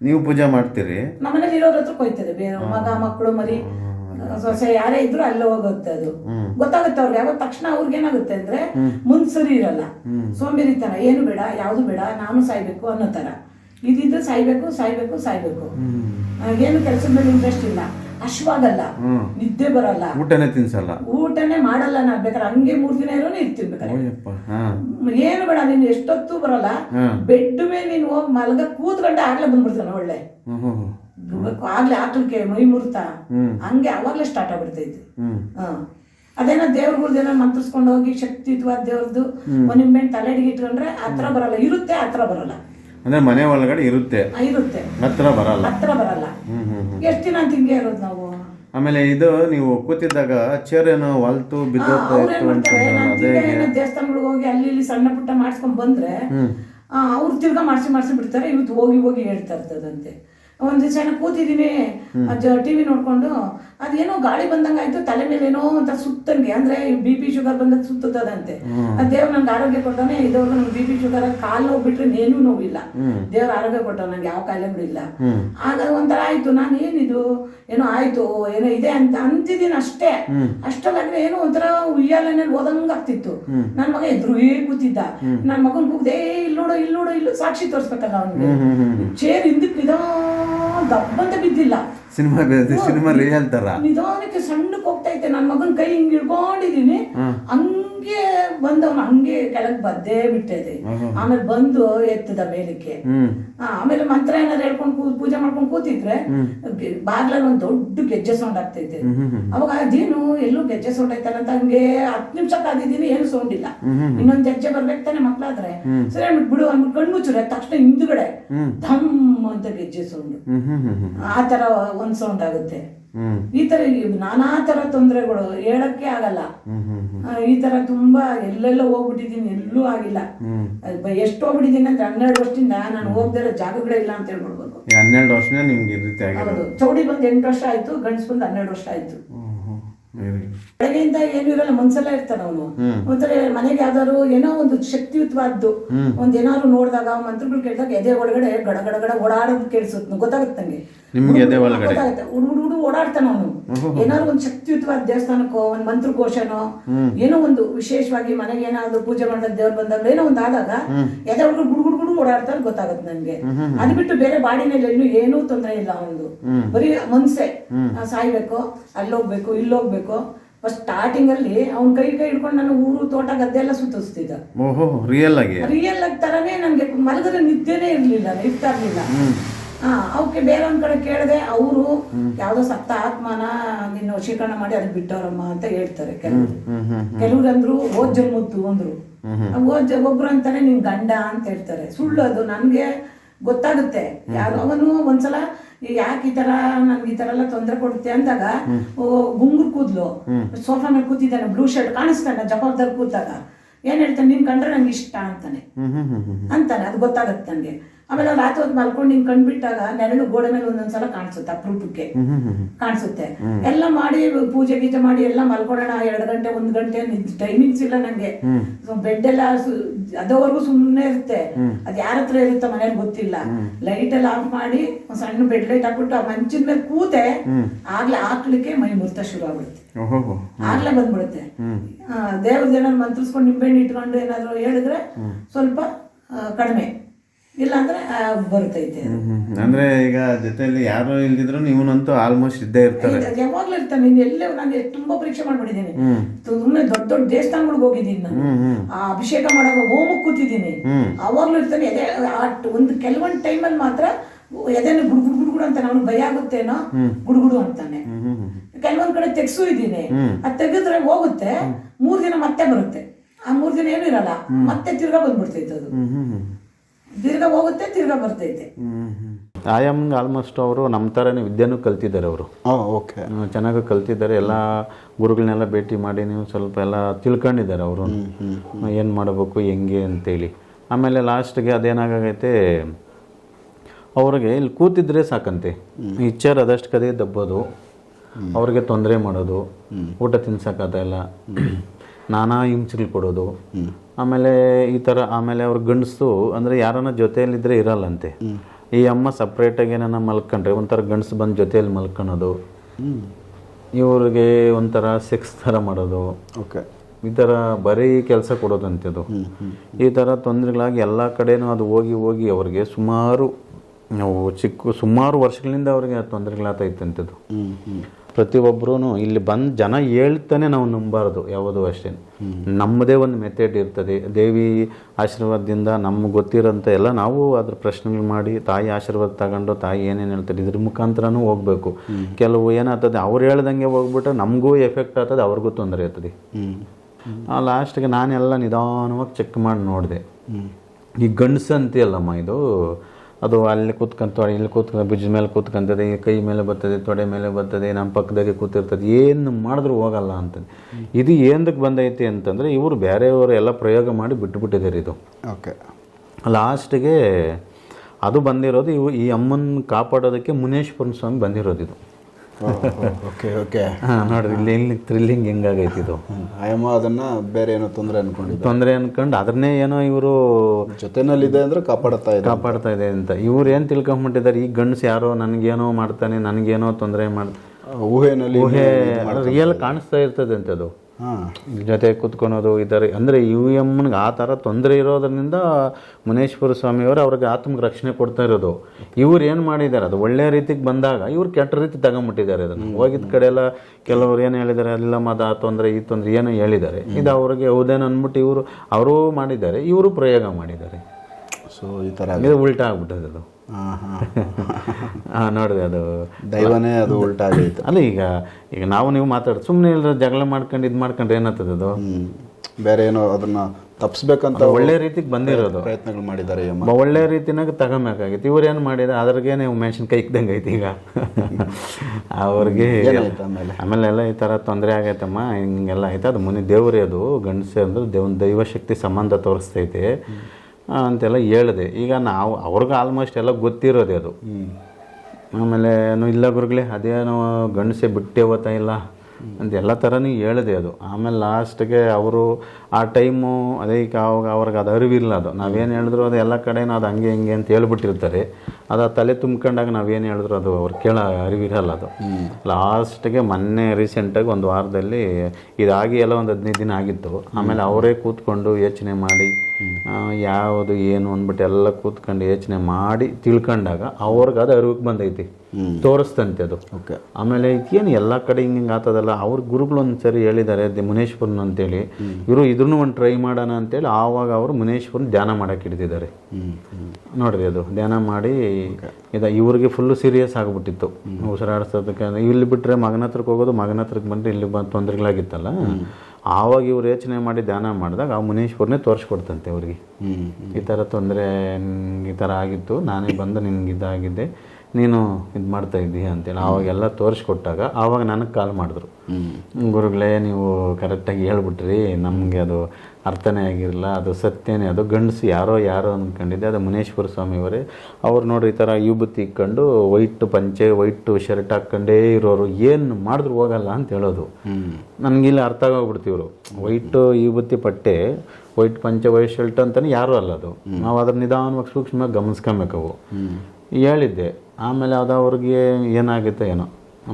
Speaker 2: ನೀವು ಪೂಜೆ ಮಾಡ್ತೀರಿ?
Speaker 1: ನಮ್ಮನೇಲಿ ಇರೋರ ಹತ್ರ ಹೋಯ್ತದೆ ಮಗ ಮಕ್ಕಳು ಮರಿ. ಸೊಸೆ ಯಾರೇ ಇದ್ರು ಅಲ್ಲೇ ಹೋಗುತ್ತೆ ಅದು. ಗೊತ್ತಾಗುತ್ತೆ ಅವ್ರಿಗೆ. ಯಾವಾಗ ತಕ್ಷಣ ಅವ್ರಿಗೆ ಏನಾಗುತ್ತೆ ಅಂದ್ರೆ ಮುಂದ್ ಇರಲ್ಲ. ಇರಲ್ಲ ಸೋಂಬೇರಿತನ ಏನು ಬೇಡ ಯಾವುದು ಬೇಡ ನಾನು ಸಾಯ್ಬೇಕು ಅನ್ನೋ ತರ. ಇದಿದ್ರೆ ಸಾಯ್ಬೇಕು ಸಾಯ್ಬೇಕು ಸಾಯ್ಬೇಕು. ಏನು ಕೆಲಸದ ಮೇಲೆ ಇಂಟ್ರೆಸ್ಟ್ ಇಲ್ಲ. ಅಶ್ವಾಗಲ್ಲ ನಿದ್ದೆ ಬರಲ್ಲ.
Speaker 2: ಊಟನೇ ತಿನ್ಸಲ್ಲ.
Speaker 1: ಊಟನೇ ಮಾಡಲ್ಲ ನಾನು ಬೇಕಾದ್ರೆ. ಹಂಗೆ ಮೂರ್ ದಿನ ಇರೋನು ಇರ್ತೀನಿ ಬೇಕಾದ್ರೆ ಏನು ಬೇಡ ನೀನು ಎಷ್ಟೊತ್ತು ಬರಲ್ಲ. ಬೆಡ್ ಮೇಲೆ ನೀನು ಹೋಗಿ ಮಲಗ ಕೂತ್ಕೊಂಡೆ ಆಗ್ಲೇ ಬಂದ್ಬಿಡ್ತಾನೆ ಒಳ್ಳೆ. ಆಗ್ಲೇ ಆಕಳಿಕೆ ಮೈ ಮುರ್ತ. ಹಂಗೆ ಅವಾಗ್ಲೇ ಸ್ಟಾರ್ಟ್ ಆಗ್ಬಿಡ್ತೈತಿ.
Speaker 2: ಹ್ಮ್.
Speaker 1: ಹ. ಅದೇನೋ ದೇವ್ರಗಳ್ದೇನೋ ಮಂತ್ರಿಸ್ಕೊಂಡು ಹೋಗಿ ಶಕ್ತಿತ್ವಾದ ದೇವ್ರದ್ದು ಒಂದ್ ಮೇಲೆ ತಲೆಡಿಗೆ ಇಟ್ಕೊಂಡ್ರೆ ಹತ್ರ ಬರಲ್ಲ. ಇರುತ್ತೆ ಹತ್ರ ಬರಲ್ಲ.
Speaker 2: ಅಂದ್ರೆ ಮನೆ ಒಳಗಡೆ ಇರುತ್ತೆ.
Speaker 1: ಇರುತ್ತೆ.
Speaker 2: ಹತ್ರ ಬರಲ್ಲ.
Speaker 1: ಹತ್ರ ಬರಲ್ಲ.
Speaker 2: ಹ್ಮ್ ಹ್ಮ್ ಹ್ಮ್.
Speaker 1: ಎಷ್ಟ್ ದಿನ ಅಂತ ಹಿಂಗೆ ಇರೋದು ನಾವು?
Speaker 2: ಆಮೇಲೆ ಇದು ನೀವು ಕೂತಿದ್ದಾಗ ಚೇರ್ ಏನೋ ಹೊಲ್ತು ಬಿದ್ದೋಗ್ತಾ ಇತ್ತು ಅಂತ ಅದೇ
Speaker 1: ದೇವಸ್ಥಾನಗಳಿಗೆ ಹೋಗಿ ಅಲ್ಲಿ ಇಲ್ಲಿ ಸಣ್ಣ ಪುಟ್ಟ ಮಾಡ್ಸ್ಕೊಂಡ್ ಬಂದ್ರೆ ಅವ್ರು ತಿರ್ಗಾ ಮಾಡಿಸಿ ಮಾಡಿಸಿ ಬಿಡ್ತಾರೆ ಇವತ್ತು ಹೋಗಿ ಹೋಗಿ ಹೇಳ್ತಾ ಇರ್ತದಂತೆ. ಒಂದು ದಿವಸ ಕೂತಿದ್ದೀನಿ ಟಿವಿ ನೋಡ್ಕೊಂಡು ಅದೇನೋ ಗಾಳಿ ಬಂದಂಗ ಆಯ್ತು ತಲೆ ಮೇಲೆ ಏನೋ ಅಂತ ಸುತ್ತಂಗೆ ಅಂದ್ರೆ ಬಿ ಪಿ ಶುಗರ್ ಬಂದಾಗ ಸುತ್ತದಂತೆ ದೇವ್ರು ನನ್ಗೆ ಆರೋಗ್ಯ ಕೊಟ್ಟವನೇ ಇದ್ದವ್ರು ನನ್ಗೆ ಬಿ ಪಿ ಶುಗರ್ ಕಾಲು ಹೋಗ್ಬಿಟ್ರೆ ನೇನು ನೋವಿಲ್ಲ. ದೇವ್ರ ಆರೋಗ್ಯ ಕೊಟ್ಟ ನಂಗೆ ಯಾವ ಕಾಯಿಲೆ ಇಲ್ಲ. ಆಗ ಒಂಥರ ಆಯ್ತು ನಾನು ಏನಿದು ಏನೋ ಆಯ್ತು ಏನೋ ಇದೆ ಅಂತ ಅಂತಿದ್ದೀನಿ ಅಷ್ಟೇ. ಅಷ್ಟಲ್ಲಾಗ್ರೆ ಏನೋ ಒಂಥರ ಉಯ್ಯಾಲೆನಲ್ಲಿ ಓದಂಗ ಆಗ್ತಿತ್ತು. ನನ್ನ ಮಗ ಎದುರೇ ಕೂತಿದ್ದ. ನನ್ನ ಮಗನ್ ಕೂಗ್ದೆ ಇಲ್ಲಿ ನೋಡು ಇಲ್ಲಿ ನೋಡು ಇಲ್ಲಿ ಸಾಕ್ಷಿ ತೋರಿಸ್ಬೇಕಲ್ಲ ಅವನಿಗೆ. ಚೇರ್ ಹಿಂದಕ್ಕೆ ನಿಧಾನ ದಬ್ಬಂತ ಬಿದ್ದಿಲ್ಲ.
Speaker 2: ಸಿನಿಮಾ ಸಿನಿಮಾ ರಿಯಲ್ ತರ
Speaker 1: ನಿಧಾನಕ್ಕೆ ಸಣ್ಣಕ್ಕೆ ಹೋಗ್ತಾ ಇದ್ದೆ. ನನ್ನ ಮಗನ ಕೈ ಹಿಂಗ್ ಹಿಡ್ಕೊಂಡಿದೀನಿ ಹಂಗೆ ಬಂದವನು ಹಂಗೆ ಕೆಳಗ್ ಬದ್ದೇ ಬಿಟ್ಟಿದೆ. ಆಮೇಲೆ ಬಂದು ಎತ್ತದ ಮೇಲಕ್ಕೆ. ಆಮೇಲೆ ಮಂತ್ರ ಏನಾದ್ರು ಹೇಳ್ಕೊಂಡು ಪೂಜೆ ಮಾಡ್ಕೊಂಡು ಕೂತಿದ್ರೆ ಬಾಗ್ಲಲ್ಲಿ ಒಂದು ದೊಡ್ಡ ಗೆಜ್ಜೆ ಸೌಂಡ್ ಆಗ್ತೈತೆ. ಅವಾಗ ಅದೇನು ಎಲ್ಲೂ ಗೆಜ್ಜೆ ಸೌಂಡ್ ಆಯ್ತಲ್ಲ ಅಂತ ಹಂಗೆ ಹತ್ತು ನಿಮಿಷ ಕಾದಿದ್ದೀನಿ ಏನು ಸೌಂಡ್ ಇಲ್ಲ. ಇನ್ನೊಂದ್ ಗೆಜ್ಜೆ ಬರ್ಬೇಕು ತಾನೆ ಮಕ್ಳಾದ್ರೆ. ಸರಿ ಅಂದ್ಬಿಟ್ಟು ಬಿಡು ಅಂದ್ಬಿಟ್ಟು ಕಣ್ಣು ಮುಚ್ಚಿದ್ರೆ ತಕ್ಷಣ ಹಿಂದ್ಗಡೆ ಧಮ್ ಅಂತ ಗೆಜ್ಜೆ ಸೌಂಡ್. ಆ ತರ ಒಂದ್ ಸೌಂಡ್ ಆಗುತ್ತೆ. ಈ ತರ ನಾನಾ ತರ ತೊಂದರೆಗಳು ಹೇಳಕ್ಕೆ ಆಗಲ್ಲ. ಈ ತರ ತುಂಬಾ ಎಲ್ಲೆಲ್ಲ ಹೋಗ್ಬಿಟ್ಟಿದೀನಿ ಎಲ್ಲೂ ಆಗಿಲ್ಲ. ಎಷ್ಟು ಹೋಗ್ಬಿಟ್ಟಿದೀನಿ ಅಂದ್ರೆ ಹನ್ನೆರಡು ವರ್ಷದಿಂದ ನಾನು ಹೋಗ್ದಿರೋ ಜಾಗಗಳೇ ಇಲ್ಲ ಅಂತ ಹೇಳ್ಬಿಡ್ಬೋದು
Speaker 2: ಈ ಹನ್ನೆರಡು ವರ್ಷ ನಿಮ್ಗೆ
Speaker 1: ಚೌಡಿ ಬಂದು ಎಂಟು ವರ್ಷ ಆಯ್ತು ಗಂಡ್ಸ್ ಬಂದು ಹನ್ನೆರಡು ವರ್ಷ ಆಯ್ತು. ಬೆಳಗ್ಗೆಯಿಂದ ಏನು ಇರಲ್ಲ ಮನ್ಸಲ್ಲ ಇರ್ತಾನೆ ಅವನು. ಒಂಥರ ಮನೆಗೆ ಯಾವ್ದಾದ್ರು ಏನೋ ಒಂದು ಶಕ್ತಿಯುತವಾದ್ದು ಒಂದ್ ಏನಾದ್ರು ನೋಡಿದಾಗ ಮಂತ್ರಗಳು ಕೇಳಿದಾಗ ಎದೆ ಒಳಗಡೆ ಗಡ ಗಡ ಗಡ ಓಡಾಡೋದು ಕೇಳಿಸುತ್ತೆ ಗೊತ್ತಾಗುತ್ತೆ ನಂಗೆ.
Speaker 2: ನಿಮ್ಗೆ ಎದೆ ಒಳಗಡೆ?
Speaker 1: ಗೊತ್ತಾಗುತ್ತೆ ಹುಡು ಓಡಾಡ್ತಾನ ಅವನು. ಏನಾದ್ರು ಒಂದು ಶಕ್ತಿಯುತವಾದ ದೇವಸ್ಥಾನಕ್ಕೋ ಒಂದ್ ಮಂತ್ರಕೋಶನೋ ಏನೋ ಒಂದು ವಿಶೇಷವಾಗಿ ಮನೆಗೆ ಏನಾದ್ರು ಪೂಜೆ ಮಾಡೋ ದೇವ್ರು ಬಂದಾಗ ಏನೋ ಒಂದು ಆದಾಗ ಎದೆ ಒಳಗಡೆ ಗುಡು ಗುಡು ಓಡಾಡ್ತಾರೆ ಗೊತ್ತಾಗುತ್ತೆ ನನ್ಗೆ. ಅದು ಬಿಟ್ಟು ಬೇರೆ ಬಾಡಿನಲ್ಲಿ ಎಲ್ಲೂ ಏನೂ ತೊಂದರೆ ಇಲ್ಲ ಅವನದು. ಬರೀ ಮನ್ಸೆ. ಸಾಯ್ಬೇಕು ಅಲ್ಲೋಗ್ಬೇಕು ಇಲ್ಲೋಗ್ಬೇಕು. ಫಸ್ಟ್ ಸ್ಟಾರ್ಟಿಂಗ್ ಅಲ್ಲಿ ಅವ್ನ ಕೈ ಕೈ ಹಿಡ್ಕೊಂಡು ನಾನು ಊರು ತೋಟ ಗದ್ದೆ ಎಲ್ಲ ಸುತ್ತಿಸ್ತಿದ್ದ.
Speaker 2: ಓಹೋ ರಿಯಲ್ ಆಗಿ.
Speaker 1: ರಿಯಲ್ ಆಗಿ ತರನೇ ನನಗೆ ಮಲಗದ ನಿದ್ದೆನೇ ಇರ್ಲಿಲ್ಲ ಇರ್ತಾ ಇರ್ಲಿಲ್ಲ. ಅವಕ್ಕೆ ಬೇರೆ ಒಂದ್ ಕಡೆ ಕೇಳಿದೆ ಅವರು ಯಾವ್ದೋ ಸತ್ತ ಆತ್ಮನ ನಿನ್ನ ವಶೀಕರಣ ಮಾಡಿ ಅದಕ್ಕೆ ಬಿಟ್ಟವರಮ್ಮ ಅಂತ ಹೇಳ್ತಾರೆ ಕೆಲವರು. ಕೆಲವ್ರು ಅಂದ್ರು. ಓದ್ ಜನ್ಮದ್ದು ಅಂದ್ರು ಓದ್ ಒಬ್ರು ಅಂತಾನೆ ನಿನ್ ಗಂಡ ಅಂತ ಹೇಳ್ತಾರೆ. ಸುಳ್ಳು ಅದು ನನ್ಗೆ ಗೊತ್ತಾಗುತ್ತೆ. ಯಾರು ಅವನು ಒಂದ್ಸಲ ಯಾಕೆ ಈ ತರ ನನ್ಗೆ ಈ ತರ ಎಲ್ಲ ತೊಂದರೆ ಕೊಡುತ್ತೆ ಅಂದಾಗ ಗುಂಗುರು ಕೂದ್ಲು. ಸೋಫಾ ಮೇಲೆ ಕೂತಿದ್ದಾನೆ ಬ್ಲೂ ಶರ್ಟ್ ಕಾಣಿಸ್ತಾನೆ ಜವಾಬ್ದಾರಿ ಕೂತಾಗ. ಏನ್ ಹೇಳ್ತಾನೆ ನಿನ್ ಕಂಡ್ರೆ ನಂಗೆ ಇಷ್ಟ ಅಂತಾನೆ. ಅಂತಾನೆ ಅದು ಗೊತ್ತಾಗತ್ತೆ ನನಗೆ ಆಮೇಲೆ ಅವ್ನು ರಾತ್ರಿ ಹೊತ್ತು ಮಲ್ಕೊಂಡು ಹಿಂಗ್ ಕಂಡ್ಬಿಟ್ಟಾಗ ನೆರಳು ಗೋಡೆ ಮೇಲೆ ಒಂದೊಂದ್ಸಲ ಕಾಣಿಸುತ್ತೆ ಅಪರೂಪಕ್ಕೆ ಕಾಣಿಸುತ್ತೆ. ಎಲ್ಲ ಮಾಡಿ ಪೂಜೆ ಗೀಜೆ ಮಾಡಿ ಎಲ್ಲ ಮಲ್ಕೊಳ್ಳೋಣ ಎರಡು ಗಂಟೆ ಒಂದ್ ಗಂಟೆ ಟೈಮಿಂಗ್ಸ್ ಇಲ್ಲ ನಂಗೆ. ಬೆಡ್ ಎಲ್ಲ ಅದವರೆಗೂ ಸುಮ್ಮನೆ ಇರುತ್ತೆ. ಅದ್ ಯಾರ ಹತ್ರ ಇರುತ್ತೆ ಮನೇಲಿ ಗೊತ್ತಿಲ್ಲ. ಲೈಟ್ ಎಲ್ಲ ಆಫ್ ಮಾಡಿ ಒಂದ್ ಸಣ್ಣ ಬೆಡ್ ಲೈಟ್ ಹಾಕ್ಬಿಟ್ಟು ಆ ಮಂಚಿನ ಮೇಲೆ ಕೂತೆ ಆಗ್ಲೇ ಹಾಕ್ಲಿಕ್ಕೆ ಮೈ ಮುರ್ತ ಶುರು ಆಗ್ಬಿಡುತ್ತೆ. ಆಗ್ಲೇ ಬಂದ್ಬಿಡುತ್ತೆ. ದೇವ್ರದ್ದು ಏನಾದ್ರು ಮಂತ್ರಿಸ್ಕೊಂಡು ನಿಂಬೆಣ್ಣೆ ಇಟ್ಕೊಂಡು ಏನಾದ್ರು ಹೇಳಿದ್ರೆ ಸ್ವಲ್ಪ ಕಡಿಮೆ. ಇಲ್ಲಾಂದ್ರೆ ಬರ್ತೈತೆ.
Speaker 2: ಅಂದ್ರೆ ಈಗ ಜೊತೆಯಲ್ಲಿ ಯಾರು ಇಲ್ದಿದ್ರು ಇವನಂತೂ ಆಲ್ಮೋಸ್ಟ್ ಇದ್ದೇ ಇರ್ತಾರೆ.
Speaker 1: ಯಾವಾಗ್ಲೂ ಇರ್ತಾನೆ. ನೀನು ಎಲ್ಲೇ ನಾನು ತುಂಬಾ ಪರೀಕ್ಷೆ ಮಾಡ್ಬಿಟ್ಟಿದ್ದೀನಿ. ಸುಮ್ಮನೆ ದೊಡ್ಡ ದೊಡ್ಡ ದೇವಸ್ಥಾನಗಳಿಗೆ ಹೋಗಿದ್ದೀನಿ ನಾನು. ಆ ಅಭಿಷೇಕ ಮಾಡೋ ಹೋಮಕ್ಕೆ ಕೂತಿದ್ದೀನಿ. ಅವಾಗ್ಲೂ ಇರ್ತಾನೆ ಎದೆ ಒಂದು ಕೆಲವೊಂದು ಟೈಮಲ್ಲಿ ಮಾತ್ರ ಎದೆನ ಗುಡ್ ಗುಡ್ ಗುಡು ಅಂತಾನೆ ಅಂತ ಅವ್ನಿಗೆ ಭಯ ಆಗುತ್ತೇನೋ ಗುಡುಗುಡು ಅಂತಾನೆ. ಕೆಲವೊಂದ್ ಕಡೆ ತೆಗ್ಸು ಇದ್ದೀನಿ. ಅದು ತೆಗೆದ್ರೆ ಹೋಗುತ್ತೆ ಮೂರ್ ದಿನ ಮತ್ತೆ ಬರುತ್ತೆ. ಆ ಮೂರ್ ದಿನ ಏನು ಇರಲ್ಲ. ಮತ್ತೆ ತಿರ್ಗಾ ಬಂದ್ಬಿಡ್ತೈತೆ ಅದು. ತಿರ್ಗಾ ಹೋಗುತ್ತೆ ತಿರ್ಗಾ ಬರ್ತೈತೆ.
Speaker 2: ಆಯಮ್ಗೆ ಆಲ್ಮೋಸ್ಟ್ ಅವರು ನಮ್ಮ ಥರನೇ ವಿದ್ಯೆನೂ ಕಲ್ತಿದ್ದಾರೆ ಅವರು.
Speaker 3: ಓಕೆ.
Speaker 2: ಚೆನ್ನಾಗಿ ಕಲ್ತಿದ್ದಾರೆ. ಎಲ್ಲ ಗುರುಗಳನ್ನೆಲ್ಲ ಭೇಟಿ ಮಾಡಿ ನೀವು ಸ್ವಲ್ಪ ಎಲ್ಲ ತಿಳ್ಕೊಂಡಿದ್ದಾರೆ ಅವರು. ಏನು ಮಾಡಬೇಕು ಹೆಂಗೆ ಅಂತೇಳಿ. ಆಮೇಲೆ ಲಾಸ್ಟ್ಗೆ ಅದೇನಾಗೈತೆ ಅವ್ರಿಗೆ ಇಲ್ಲಿ ಕೂತಿದ್ರೆ ಸಾಕಂತೆ. ಇಚ್ಛಾರ ಅದಷ್ಟು ಕದೇ ದಬ್ಬೋದು ಅವ್ರಿಗೆ ತೊಂದರೆ ಮಾಡೋದು ಊಟ ತಿನ್ಸಕ್ಕಾಗಲ್ಲ ಇಲ್ಲ ನಾನಾ ಹಿಂಸೆಗಳು ಕೊಡೋದು. ಆಮೇಲೆ ಈ ಥರ ಆಮೇಲೆ ಅವ್ರ ಗಂಡಸು ಅಂದರೆ ಯಾರನ್ನ ಜೊತೆಯಲ್ಲಿದ್ದರೆ ಇರಲ್ಲಂತೆ. ಈ ಅಮ್ಮ ಸಪ್ರೇಟಾಗಿ ಏನನ್ನ ಮಲ್ಕೊಂಡ್ರೆ ಒಂಥರ ಗಂಡಸು ಬಂದು ಜೊತೆಯಲ್ಲಿ ಮಲ್ಕೊಳೋದು. ಇವ್ರಿಗೆ ಒಂಥರ ಸೆಕ್ಸ್ ಥರ ಮಾಡೋದು.
Speaker 3: ಓಕೆ.
Speaker 2: ಈ ಥರ ಬರೀ ಕೆಲಸ ಕೊಡೋದಂತೆ ಅದು. ಈ ಥರ ತೊಂದರೆಗಳಾಗಿ ಎಲ್ಲ ಕಡೆನೂ ಅದು ಹೋಗಿ ಹೋಗಿ ಅವ್ರಿಗೆ ಸುಮಾರು ನಾವು ಚಿಕ್ಕ ಸುಮಾರು ವರ್ಷಗಳಿಂದ ಅವ್ರಿಗೆ ತೊಂದರೆಗಳಾಗ್ತೈತಂಥದ್ದು
Speaker 3: ಹ್ಞೂ
Speaker 2: ಪ್ರತಿಯೊಬ್ಬರೂ ಇಲ್ಲಿ ಬಂದು ಜನ ಹೇಳ್ತಾನೆ ನಾವು ನಂಬಾರ್ದು ಯಾವುದು ಅಷ್ಟೇ. ನಮ್ಮದೇ ಒಂದು ಮೆಥಡ್ ಇರ್ತದೆ. ದೇವಿ ಆಶೀರ್ವಾದದಿಂದ ನಮ್ಗೆ ಗೊತ್ತಿರೋಂಥ ಎಲ್ಲ ನಾವು ಅದ್ರ ಪ್ರಶ್ನೆಗಳು ಮಾಡಿ, ತಾಯಿ ಆಶೀರ್ವಾದ ತಗೊಂಡು ತಾಯಿ ಏನೇನು ಹೇಳ್ತಾರೆ, ಇದ್ರ ಮುಖಾಂತರನೂ ಹೋಗ್ಬೇಕು. ಕೆಲವು ಏನಾಗ್ತದೆ, ಅವ್ರು ಹೇಳ್ದಂಗೆ ಹೋಗ್ಬಿಟ್ರೆ ನಮಗೂ ಎಫೆಕ್ಟ್ ಆಗ್ತದೆ, ಅವ್ರಿಗೂ ತೊಂದರೆ ಇರ್ತದೆ.
Speaker 3: ಆ
Speaker 2: ಲಾಸ್ಟ್ಗೆ ನಾನೆಲ್ಲ ನಿಧಾನವಾಗಿ ಚೆಕ್ ಮಾಡಿ ನೋಡಿದೆ. ಈ ಗಂಡಸು ಅಂತೀಯಲ್ಲಮ್ಮ ಇದು ಅದು ಅಲ್ಲಿ ಕೂತ್ಕೊಂತ ಇಲ್ಲಿ ಕೂತ್ಕೊಂಡು ಭುಜದ ಮೇಲೆ ಕೂತ್ಕೊಂತದೆ ಈ ಕೈ ಮೇಲೆ ಬರ್ತದೆ ತೊಡೆ ಮೇಲೆ ಬರ್ತದೆ ನಮ್ಮ ಪಕ್ಕದಾಗೆ ಕೂತಿರ್ತದೆ. ಏನು ಮಾಡಿದ್ರೂ ಹೋಗಲ್ಲ ಅಂತ ಇದು ಏನಕ್ಕೆ ಬಂದೈತಿ ಅಂತಂದರೆ ಇವರು ಬೇರೆಯವರು ಎಲ್ಲ ಪ್ರಯೋಗ ಮಾಡಿ ಬಿಟ್ಟುಬಿಟ್ಟಿದ್ದಾರೆ ಇದು.
Speaker 3: ಓಕೆ.
Speaker 2: ಲಾಸ್ಟಿಗೆ ಅದು ಬಂದಿರೋದು ಇವು ಈ ಅಮ್ಮನ ಕಾಪಾಡೋದಕ್ಕೆ ಮುನೇಶ್ವರನ ಸ್ವಾಮಿ ಬಂದಿರೋದು ಇದು.
Speaker 3: Okay okay.
Speaker 2: ಹಾಂ ನೋಡ್ರಿ ಇಲ್ಲಿ ಇಲ್ಲಿ ಥ್ರಿಲ್ಲಿಂಗ್ ಹೆಂಗಾಗೈತಿ ಇದು.
Speaker 3: ಆಯಮ್ಮ ಅದನ್ನ ಬೇರೆ ಏನೋ ತೊಂದರೆ ಅನ್ಕೊಂಡಿದ್ದೆ
Speaker 2: ತೊಂದರೆ ಅನ್ಕೊಂಡು ಅದನ್ನೇ ಏನೋ ಇವರು
Speaker 3: ಜೊತೆನಲ್ಲಿದೆ ಅಂದ್ರೆ ಕಾಪಾಡ್ತಾ ಇದೆ
Speaker 2: ಕಾಪಾಡ್ತಾ ಇದೆ ಅಂತ. ಇವ್ರು ಏನು ತಿಳ್ಕೊಂಬಿಟ್ಟಿದ್ದಾರೆ? ಈ ಗಂಡಸು ಯಾರೋ ನನಗೇನೋ ಮಾಡ್ತಾನೆ ನನಗೇನೋ ತೊಂದರೆ ಮಾಡ್ತಾನೆ
Speaker 3: ಊಹೆನಲ್ಲಿ
Speaker 2: ಊಹೆ ರಿಯಲ್ ಕಾಣಿಸ್ತಾ ಇರ್ತದೆ ಅಂತದು
Speaker 3: ಹಾಂ
Speaker 2: ಜೊತೆ ಕುತ್ಕೊಳೋದು ಈ ಥರ ಅಂದರೆ ಯು ಎಮ್ಗೆ ಆ ಥರ ತೊಂದರೆ ಇರೋದ್ರಿಂದ ಮುನೇಶ್ವರ ಸ್ವಾಮಿಯವರು ಅವ್ರಿಗೆ ಆತ್ಮಕ್ಕೆ ರಕ್ಷಣೆ ಕೊಡ್ತಾ ಇರೋದು. ಇವ್ರು ಏನು ಮಾಡಿದ್ದಾರೆ? ಅದು ಒಳ್ಳೆಯ ರೀತಿಗೆ ಬಂದಾಗ ಇವ್ರು ಕೆಟ್ಟ ರೀತಿ ತಗೊಂಬಿಟ್ಟಿದ್ದಾರೆ ಅದನ್ನು. ಹೋಗಿದ್ದ ಕಡೆ ಎಲ್ಲ ಕೆಲವ್ರು ಏನು ಹೇಳಿದ್ದಾರೆ? ಅಲ್ಲ ಮದ ತೊಂದರೆ ಈ ತೊಂದರೆ ಏನೋ ಹೇಳಿದ್ದಾರೆ. ಇದು ಅವ್ರಿಗೆ ಹೌದೇನು ಅಂದ್ಬಿಟ್ಟು ಇವರು ಅವರೂ ಮಾಡಿದ್ದಾರೆ. ಇವರು ಪ್ರಯೋಗ ಮಾಡಿದ್ದಾರೆ.
Speaker 3: ಸೊ ಈ ಥರ
Speaker 2: ಇದು ಉಲ್ಟಾ ಆಗ್ಬಿಟ್ಟದೆ ಅದು.
Speaker 3: ಹಾಂ ಹಾಂ
Speaker 2: ಹಾಂ ನೋಡಿದೆ ಅದು
Speaker 3: ದೈವನೇ ಅದು ಉಲ್ಟಾ ಆಗೈತೆ
Speaker 2: ಅಲ್ಲ ಈಗ ಈಗ ನಾವು ನೀವು ಮಾತಾಡ್ ಸುಮ್ಮನೆ ಇಲ್ಲ ಜಗಳ ಮಾಡ್ಕೊಂಡು ಇದು ಮಾಡ್ಕೊಂಡ್ರೆ ಏನಾಗ್ತದೆ ಅದು?
Speaker 3: ಬೇರೆ ಏನೋ ಅದನ್ನ ತಪ್ಪಿಸ್ಬೇಕಂತ
Speaker 2: ಒಳ್ಳೆ ರೀತಿಗೆ ಬಂದಿರೋದು.
Speaker 3: ಪ್ರಯತ್ನಗಳು ಮಾಡಿದ್ದಾರೆ
Speaker 2: ಒಳ್ಳೆ ರೀತಿನಾಗ ತಗೊಬೇಕಾಗಿತ್ತು. ಇವ್ರು ಏನು ಮಾಡಿದ್ರೆ ಅದ್ರಿಗೆ ನೀವು ಮೆಣಸಿನ ಕೈ ಇದ್ದಂಗೆ ಐತಿ ಈಗ. ಅವ್ರಿಗೆ
Speaker 3: ಆಮೇಲೆ?
Speaker 2: ಎಲ್ಲ ಈ ಥರ ತೊಂದರೆ ಆಗೈತಮ್ಮ. ಹಿಂಗೆಲ್ಲ ಆಯ್ತು. ಅದು ಮುನಿ ದೇವ್ರೇ ಅದು. ಗಂಡಸೆ ಅಂದ್ರೆ ದೇವ್ ದೈವಶಕ್ತಿ ಸಂಬಂಧ ತೋರಿಸ್ತೈತೆ. ಅಂತೆಲ್ಲ ಹೇಳಿದೆ. ಈಗ ನಾವು ಅವ್ರಿಗೆ ಆಲ್ಮೋಸ್ಟ್ ಎಲ್ಲ ಗೊತ್ತಿರೋದೆ ಅದು. ಆಮೇಲೆ ಏನು ಇಲ್ಲ ಗುರುಗಳೇ ಅದೇನೋ ಗಂಡಸೆ ಬಿಟ್ಟೆ ಓತಾ ಇಲ್ಲ ಅಂತ ಎಲ್ಲ ಥರನೂ ಹೇಳಿದೆ ಅದು. ಆಮೇಲೆ ಲಾಸ್ಟ್ಗೆ ಅವರು ಆ ಟೈಮು ಅದೇ ಈಗ ಅವಾಗ ಅವ್ರಿಗೆ ಅದು ಅರಿವಿಲ್ಲ ಅದು. ನಾವೇನು ಹೇಳಿದ್ರು ಅದು ಎಲ್ಲ ಕಡೆನೂ ಅದು ಹಂಗೆ ಹಿಂಗೆ ಅಂತ ಹೇಳ್ಬಿಟ್ಟಿರ್ತಾರೆ. ಅದು ಆ ತಲೆ ತುಂಬ್ಕೊಂಡಾಗ ನಾವೇನು ಹೇಳಿದ್ರು ಅದು ಅವ್ರು ಕೇಳ ಅರಿವಿರಲ್ಲ ಅದು. ಲಾಸ್ಟ್ಗೆ ಮೊನ್ನೆ ರೀಸೆಂಟಾಗಿ ಒಂದು ವಾರದಲ್ಲಿ ಇದಾಗಿ ಎಲ್ಲ ಒಂದು ಹದಿನೈದು ದಿನ ಆಗಿತ್ತು. ಆಮೇಲೆ ಅವರೇ ಕೂತ್ಕೊಂಡು ಯೋಚನೆ ಮಾಡಿ ಯಾವುದು ಏನು ಅಂದ್ಬಿಟ್ಟು ಎಲ್ಲ ಕೂತ್ಕೊಂಡು ಯೋಚನೆ ಮಾಡಿ ತಿಳ್ಕೊಂಡಾಗ ಅವ್ರಿಗೆ ಅದು ಅರಿವಿಗೆ ಬಂದೈತಿ. ತೋರಿಸ್ತಂತೆ ಅದು.
Speaker 3: ಓಕೆ.
Speaker 2: ಆಮೇಲೆ ಏನು ಎಲ್ಲ ಕಡೆ ಹಿಂಗೆ ಹಿಂಗೆ ಆಗ್ತದಲ್ಲ ಅವ್ರ ಗುರುಗಳು ಒಂದು ಸರಿ ಹೇಳಿದ್ದಾರೆ ಅದೇ ಮುನೇಶ್ವರನ್ ಅಂತೇಳಿ. ಇವರು ಇದ್ರೂ ಒಂದು ಟ್ರೈ ಮಾಡೋಣ ಅಂತೇಳಿ ಆವಾಗ ಅವರು ಮುನೇಶ್ವರನ್ ಧ್ಯಾನ ಮಾಡಕ್ಕೆ ಹಿಡಿದಿದ್ದಾರೆ ನೋಡ್ರಿ ಅದು ಧ್ಯಾನ ಮಾಡಿ ಇದು ಇವ್ರಿಗೆ ಫುಲ್ಲು ಸೀರಿಯಸ್ ಆಗಿಬಿಟ್ಟಿತ್ತು. ಉಸಿರಾಡಿಸೋದಕ್ಕೆ ಇಲ್ಲಿ ಬಿಟ್ಟರೆ ಮಗನ ಹತ್ರಕ್ಕೆ ಹೋಗೋದು ಮಗನ ಹತ್ರಕ್ಕೆ ಬಂದರೆ ಇಲ್ಲಿ ಬಂದು ತೊಂದರೆಗಳಾಗಿತ್ತಲ್ಲ. ಆವಾಗ ಇವ್ರು ಯೋಚನೆ ಮಾಡಿ ಧ್ಯಾನ ಮಾಡಿದಾಗ ಆ ಮುನೀಶ್ವರನೇ ತೋರಿಸ್ಕೊಡ್ತಂತೆ ಅವ್ರಿಗೆ. ಈ ಥರ ತೊಂದರೆ ಈ ಥರ ಆಗಿತ್ತು ನಾನೇ ಬಂದು ನಿನ್ಗೆ ಇದಾಗಿದ್ದೆ ನೀನು ಇದು ಮಾಡ್ತಾ ಇದ್ದೀಯ ಅಂತೇಳಿ ಆವಾಗೆಲ್ಲ ತೋರಿಸ್ಕೊಟ್ಟಾಗ ಆವಾಗ ನನಗೆ ಕಾಲ್ ಮಾಡಿದ್ರು. ಗುರುಗಳೇ ನೀವು ಕರೆಕ್ಟಾಗಿ ಹೇಳ್ಬಿಟ್ರಿ ನಮಗೆ ಅದು ಅರ್ಥನೇ ಆಗಿರಲಿಲ್ಲ. ಅದು ಸತ್ಯನೇ. ಅದು ಗಂಡಸು ಯಾರೋ ಯಾರೋ ಅಂದ್ಕೊಂಡಿದ್ದೆ ಅದು ಮುನೇಶ್ವರ ಸ್ವಾಮಿಯವರೇ. ಅವ್ರು ನೋಡಿ ಈ ಥರ ಯುಬತಿ ಇಕ್ಕೊಂಡು ವೈಟ್ ಪಂಚೆ ವೈಟ್ ಶರ್ಟ್ ಹಾಕ್ಕೊಂಡೇ ಇರೋರು. ಏನು ಮಾಡಿದ್ರು ಹೋಗಲ್ಲ ಅಂತ ಹೇಳೋದು. ನನಗಿಲ್ಲ ಅರ್ಥ ಆಗೋಗ್ಬಿಡ್ತಿವ್ರು ವೈಟ್ ಯುಬತಿ ಪಟ್ಟೆ ವೈಟ್ ಪಂಚೆ ವೈಟ್ ಶರ್ಟ್ ಅಂತಲೇ ಯಾರೂ ಅಲ್ಲ ಅದು. ನಾವು ಅದ್ರ ನಿಧಾನವಾಗಿ ಸೂಕ್ಷ್ಮವಾಗಿ ಗಮನಿಸ್ಕೊಬೇಕು ಅವು. ಹೇಳಿದ್ದೆ. ಆಮೇಲೆ ಅದು ಅವ್ರಿಗೆ ಏನಾಗುತ್ತೆ ಏನೋ.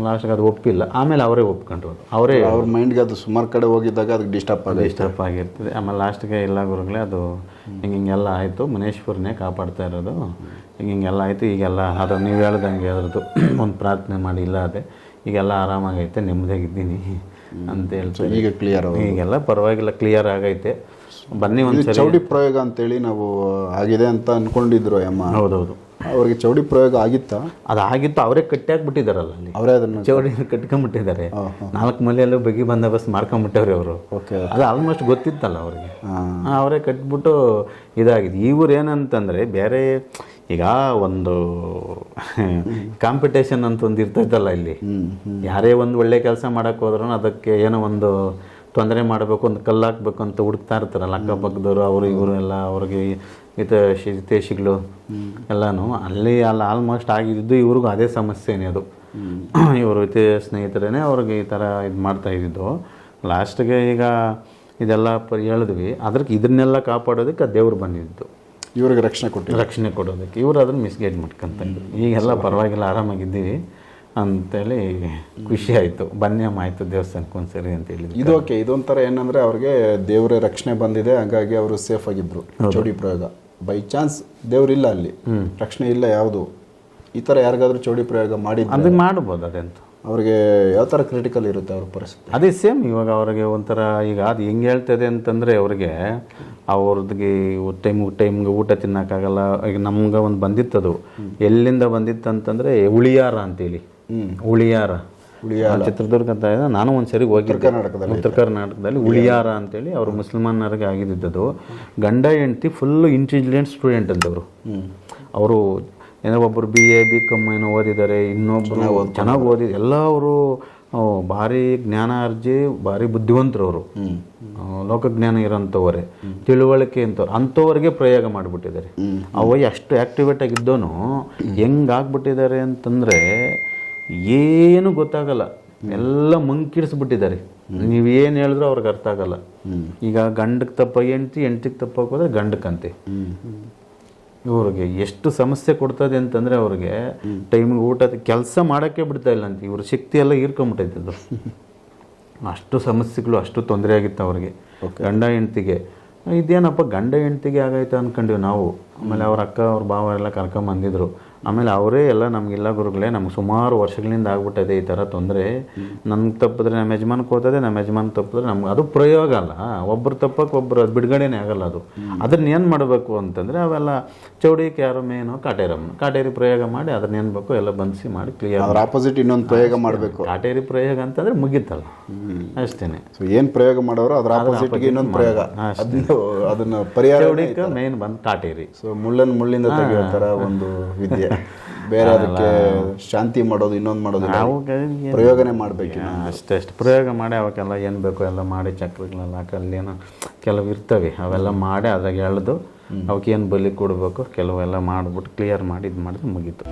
Speaker 2: ಲಾಸ್ಟ್ಗೆ ಅದು ಒಪ್ಪಿಲ್ಲ. ಆಮೇಲೆ ಅವರೇ ಒಪ್ಕೊಂಡ್ರು. ಅವರೇ
Speaker 3: ಅವ್ರ ಮೈಂಡ್ಗೆ ಅದು ಸುಮಾರು ಕಡೆ ಹೋಗಿದ್ದಾಗ ಅದಕ್ಕೆ ಡಿಸ್ಟರ್ಬ್ ಆಗಿ
Speaker 2: ಡಿಸ್ಟರ್ಬ್ ಆಗಿರ್ತದೆ. ಆಮೇಲೆ ಲಾಸ್ಟ್ಗೆ ಎಲ್ಲ ಗುರುಗಳೇ ಅದು ಹಿಂಗೆ ಹಿಂಗೆಲ್ಲ ಆಯಿತು. ಮುನೇಶ್ವರನೇ ಕಾಪಾಡ್ತಾ ಇರೋದು. ಹಿಂಗೆ ಹಿಂಗೆಲ್ಲ ಆಯಿತು. ಈಗೆಲ್ಲ ಅದು ನೀವು ಹೇಳ್ದಂಗೆ ಅದ್ರದ್ದು ಒಂದು ಪ್ರಾರ್ಥನೆ ಮಾಡಿ ಇಲ್ಲ ಅದೇ. ಈಗೆಲ್ಲ ಆರಾಮಾಗೈತೆ ನೆಮ್ಮದಿಯಾಗಿದ್ದೀನಿ ಅಂತ ಹೇಳ್ತಾರೆ.
Speaker 3: ಈಗ ಕ್ಲಿಯರ್
Speaker 2: ಈಗೆಲ್ಲ ಪರವಾಗಿಲ್ಲ ಕ್ಲಿಯರ್ ಆಗೈತೆ. ಬನ್ನಿ ಒಂದು
Speaker 3: ಚೌಡಿ ಪ್ರಯೋಗ ಅಂತೇಳಿ ನಾವು ಆಗಿದೆ ಅಂತ ಅಂದ್ಕೊಂಡಿದ್ರು ಅಮ್ಮ
Speaker 2: ಹೌದೌದು.
Speaker 3: ಅವ್ರಿಗೆ ಚೌಡಿ ಪ್ರಯೋಗ ಆಗಿತ್ತಾ?
Speaker 2: ಅದಾಗಿತ್ತು ಅವರೇ ಕಟ್ಟಿ ಹಾಕ್ಬಿಟ್ಟಿದಾರಲ್ಲ ಅಲ್ಲಿ.
Speaker 3: ಅವರೇ ಅದನ್ನು
Speaker 2: ಚೌಡಿ ಕಟ್ಕೊಂಡ್ಬಿಟ್ಟಿದ್ದಾರೆ. ನಾಲ್ಕು ಮೂಲೆಯಲ್ಲೂ ಬಗಿ ಬಂದೋಬಸ್ತ್ ಮಾಡ್ಕೊಂಬಿಟ್ಟವ್ರಿ ಅವರು ಅದು ಆಲ್ಮೋಸ್ಟ್ ಗೊತ್ತಿತ್ತಲ್ಲ ಅವ್ರಿಗೆ. ಅವರೇ ಕಟ್ಬಿಟ್ಟು ಇದಾಗಿದೆ. ಇವ್ರು ಏನಂತಂದರೆ ಬೇರೆ ಈಗ ಒಂದು ಕಾಂಪಿಟೇಷನ್ ಅಂತ ಒಂದು ಇರ್ತೈತಲ್ಲ ಇಲ್ಲಿ. ಯಾರೇ ಒಂದು ಒಳ್ಳೆ ಕೆಲಸ ಮಾಡೋಕ್ಕೆ ಹೋದ್ರೂ ಅದಕ್ಕೆ ಏನೋ ಒಂದು ತೊಂದರೆ ಮಾಡಬೇಕು ಅಂತ ಕಲ್ಲು ಹಾಕ್ಬೇಕು ಅಂತ ಹುಡುಕ್ತಾ ಇರ್ತಾರಲ್ಲ ಅಕ್ಕಪಕ್ಕದವರು ಅವರು ಇವರು ಎಲ್ಲ ಅವ್ರಿಗೆ ಇತ ಹಿತೇಶಿಗಳು ಎಲ್ಲನೂ. ಅಲ್ಲಿ ಅಲ್ಲಿ ಆಲ್ಮೋಸ್ಟ್ ಆಗಿದ್ದು ಇವ್ರಿಗೂ ಅದೇ ಸಮಸ್ಯೆನೇ ಅದು. ಇವರು ಹಿತ ಸ್ನೇಹಿತರೇ ಅವ್ರಿಗೆ ಈ ಥರ ಇದು ಮಾಡ್ತಾ ಇದ್ದಿದ್ದು. ಲಾಸ್ಟ್ಗೆ ಈಗ ಇದೆಲ್ಲ ಪ ಹೇಳಿದ್ವಿ. ಅದಕ್ಕೆ ಇದನ್ನೆಲ್ಲ ಕಾಪಾಡೋದಕ್ಕೆ ಆ ದೇವ್ರು ಬಂದಿದ್ದು.
Speaker 3: ಇವ್ರಿಗೆ ರಕ್ಷಣೆ ಕೊಟ್ಟು
Speaker 2: ರಕ್ಷಣೆ ಕೊಡೋದಕ್ಕೆ. ಇವರು ಅದನ್ನು ಮಿಸ್ಗೈಡ್ ಮಾಡ್ಕೊಂತ ಇದ್ರು ಈಗೆಲ್ಲ ಪರವಾಗಿಲ್ಲ ಆರಾಮಾಗಿದ್ದೀವಿ. ಅಂತೇಳಿ ಖುಷಿ ಆಯಿತು. ಬನ್ಯಮ್ಮ ಆಯಿತು ದೇವಸ್ಥಾನಕ್ಕೆ ಒಂದ್ಸರಿ ಅಂತ ಹೇಳಿದ್ರು.
Speaker 3: ಇದು ಓಕೆ ಇದೊಂಥರ ಏನಂದ್ರೆ ಅವ್ರಿಗೆ ದೇವರ ರಕ್ಷಣೆ ಬಂದಿದೆ ಹಾಗಾಗಿ ಅವರು ಸೇಫ್ ಆಗಿದ್ರು. ಚೌಡಿ ಪ್ರಯೋಗ. ಬೈ ಚಾನ್ಸ್ ದೇವರಿಲ್ಲ ಅಲ್ಲಿ. ರಕ್ಷಣೆ ಇಲ್ಲ ಯಾವುದು. ಈ ಥರ ಯಾರಿಗಾದ್ರೂ ಚೌಡಿ ಪ್ರಯೋಗ ಮಾಡಿ
Speaker 2: ಅದು ಮಾಡ್ಬೋದು ಅದಂತ.
Speaker 3: ಅವ್ರಿಗೆ ಯಾವ ಥರ ಕ್ರಿಟಿಕಲ್ ಇರುತ್ತೆ ಅವ್ರ ಪರಿಸ್ಥಿತಿ?
Speaker 2: ಅದೇ ಸೇಮ್ ಇವಾಗ ಅವ್ರಿಗೆ ಒಂಥರ ಈಗ ಅದು ಹೆಂಗೆ ಹೇಳ್ತದೆ ಅಂತಂದರೆ ಅವ್ರಿಗೆ ಅವ್ರದ್ಗೆ ಟೈಮ್ ಟೈಮ್ಗೆ ಊಟ ತಿನ್ನೋಕ್ಕಾಗಲ್ಲ. ಈಗ ನಮ್ಗೆ ಒಂದು ಬಂದಿತ್ತದು. ಎಲ್ಲಿಂದ ಬಂದಿತ್ತು ಅಂತಂದರೆ ಉಳಿಯಾರ ಅಂತೇಳಿ. ಉಳಿಯಾರ. ಉಳಿಯಾರ. ಚಿತ್ರದುರ್ಗ ಅಂತ ಇದೆ ನಾನು ಒಂದು ಸರಿ ಹೋಗಿದ್ದೆ.
Speaker 3: ಕರ್ನಾಟಕದಲ್ಲಿ
Speaker 2: ಉತ್ತರ ಕರ್ನಾಟಕದಲ್ಲಿ ಉಳಿಯಾರ ಅಂತೇಳಿ ಅವರು ಮುಸಲ್ಮಾನರಿಗೆ ಆಗಿದ್ದದ್ದು ಗಂಡ ಹೆಂಡತಿ ಫುಲ್ಲು ಇಂಟೆಲಿಜೆಂಟ್ ಸ್ಟೂಡೆಂಟ್ ಅಂತವರು ಅವರು ಏನೋ ಒಬ್ಬರು ಬಿ ಎ ಬಿ ಕಮ್ ಏನೋ ಓದಿದ್ದಾರೆ ಇನ್ನೊಬ್ಬರು ಚೆನ್ನಾಗಿ ಓದಿ ಎಲ್ಲ ಅವರು ಭಾರಿ ಜ್ಞಾನ ಅರ್ಜಿ ಭಾರಿ ಬುದ್ಧಿವಂತರು ಅವರು. ಲೋಕಜ್ಞಾನ ಇರೋಂಥವರೇ. ತಿಳುವಳಿಕೆ ಅಂತವ್ರು ಅಂಥವ್ರಿಗೆ ಪ್ರಯೋಗ ಮಾಡಿಬಿಟ್ಟಿದ್ದಾರೆ. ಅವ ಎಷ್ಟು ಆ್ಯಕ್ಟಿವೇಟ್ ಆಗಿದ್ದೋನು ಹೆಂಗಾಗ್ಬಿಟ್ಟಿದ್ದಾರೆ ಅಂತಂದರೆ ಏನು ಗೊತ್ತಾಗಲ್ಲ. ಎಲ್ಲ ಮಂಕಿಡಿಸ್ಬಿಟ್ಟಿದ್ದಾರೆ ನೀವು ಏನು ಹೇಳಿದ್ರು ಅವ್ರಿಗೆ ಅರ್ಥ ಆಗಲ್ಲ. ಈಗ ಗಂಡಕ್ಕೆ ತಪ್ಪ ಹೆಂಡ್ತಿ ಹೆಂಡ್ತಿಗೆ ತಪ್ಪಾಗಿ ಹೋದ್ರೆ ಗಂಡಕ್ಕಂತೆ. ಇವ್ರಿಗೆ ಎಷ್ಟು ಸಮಸ್ಯೆ ಕೊಡ್ತದೆ ಅಂತಂದರೆ ಅವ್ರಿಗೆ ಟೈಮಿಗೆ ಊಟ ಕೆಲಸ ಮಾಡೋಕ್ಕೆ ಬಿಡ್ತಾ ಇಲ್ಲ ಅಂತ. ಇವ್ರ ಶಕ್ತಿ ಎಲ್ಲ ಹೀರ್ಕೊಂಬಿಟ್ಟೈತೆ ಅಷ್ಟು ಸಮಸ್ಯೆಗಳು ಅಷ್ಟು ತೊಂದರೆ ಆಗಿತ್ತು ಅವ್ರಿಗೆ. ಗಂಡ ಹೆಂಡ್ತಿಗೆ. ಇದೇನಪ್ಪ ಗಂಡ ಹೆಂಡ್ತಿಗೆ ಆಗೈತೆ ಅಂದ್ಕೊಂಡ್ವಿ ನಾವು. ಆಮೇಲೆ ಅವ್ರ ಅಕ್ಕ ಅವ್ರ ಭಾವ ಎಲ್ಲ ಕರ್ಕೊಂಬಂದಿದ್ರು. ಆಮೇಲೆ ಅವರೇ ಎಲ್ಲ ನಮಗೆಲ್ಲ ಗುರುಗಳೇ ನಮ್ಗೆ ಸುಮಾರು ವರ್ಷಗಳಿಂದ ಆಗ್ಬಿಟ್ಟದೆ ಈ ಥರ ತೊಂದರೆ. ನನ್ಗೆ ತಪ್ಪಿದ್ರೆ ನಮ್ಮ ಯಜಮಾನಕ್ಕೆ ಹೋತದೆ ನಮ್ಮ ಯಜಮಾನ್ ತಪ್ಪಿದ್ರೆ ನಮ್ಗೆ ಅದು ಪ್ರಯೋಗ ಅಲ್ಲ. ಒಬ್ಬರು ತಪ್ಪಕ್ಕೆ ಒಬ್ಬರು ಅದು ಬಿಡುಗಡೆನೇ ಆಗಲ್ಲ ಅದು. ಅದನ್ನ ಏನು ಮಾಡಬೇಕು ಅಂತಂದರೆ ಅವೆಲ್ಲ ಚೌಡಿಕೆ ಯಾರು ಮೇನು ಕಾಟೇರಮ್ಮ ಕಾಟೇರಿ ಪ್ರಯೋಗ ಮಾಡಿ ಅದನ್ನ ಏನು ಬೇಕು ಎಲ್ಲ ಬಂದಿಸಿ ಮಾಡಿ ಕ್ಲಿಯರ್
Speaker 3: ಅದ್ರ ಆಪೋಸಿಟ್ ಇನ್ನೊಂದು ಪ್ರಯೋಗ ಮಾಡಬೇಕು.
Speaker 2: ಕಾಟೇರಿ ಪ್ರಯೋಗ ಅಂತಂದ್ರೆ ಮುಗೀತಲ್ಲ. ಅಷ್ಟೇ
Speaker 3: ಸೊ ಏನು ಪ್ರಯೋಗ ಮಾಡೋರು ಅದ್ರ ಆಪೋಸಿಟ್ಗೆ ಇನ್ನೊಂದು ಪ್ರಯೋಗ. ಅದನ್ನ ಅದನ್ನು ಪರಿಹಾರ
Speaker 2: ಮೇನ್ ಬಂದು ಕಾಟೇರಿ.
Speaker 3: ಸೊ ಮುಳ್ಳನ್ನು ಮುಳ್ಳಿಂದ ತೆಗೆಯೋ ಥರ ಒಂದು ವಿದ್ಯೆ. ಬೇರೆ ಅದಕ್ಕೆ ಶಾಂತಿ ಮಾಡೋದು ಇನ್ನೊಂದು ಮಾಡೋದು. ಪ್ರಯೋಗನೇ ಮಾಡಬೇಕು
Speaker 2: ಅಷ್ಟೇ ಅಷ್ಟು. ಪ್ರಯೋಗ ಮಾಡಿ ಅವಕ್ಕೆಲ್ಲ ಏನು ಬೇಕೋ ಎಲ್ಲ ಮಾಡಿ ಚಕ್ರಗಳೆಲ್ಲ ಹಾಕಲ್ಲಿ ಏನೋ ಕೆಲವು ಇರ್ತವೆ. ಅವೆಲ್ಲ ಮಾಡಿ ಅದ್ರಾಗ ಎಳೆದು ಅವಕ್ಕೇನು ಬಲಿ ಕೊಡಬೇಕು ಕೆಲವೆಲ್ಲ ಮಾಡಿಬಿಟ್ಟು ಕ್ಲಿಯರ್ ಮಾಡಿ ಇದು ಮಾಡಿದ್ರೆ ಮುಗೀತು.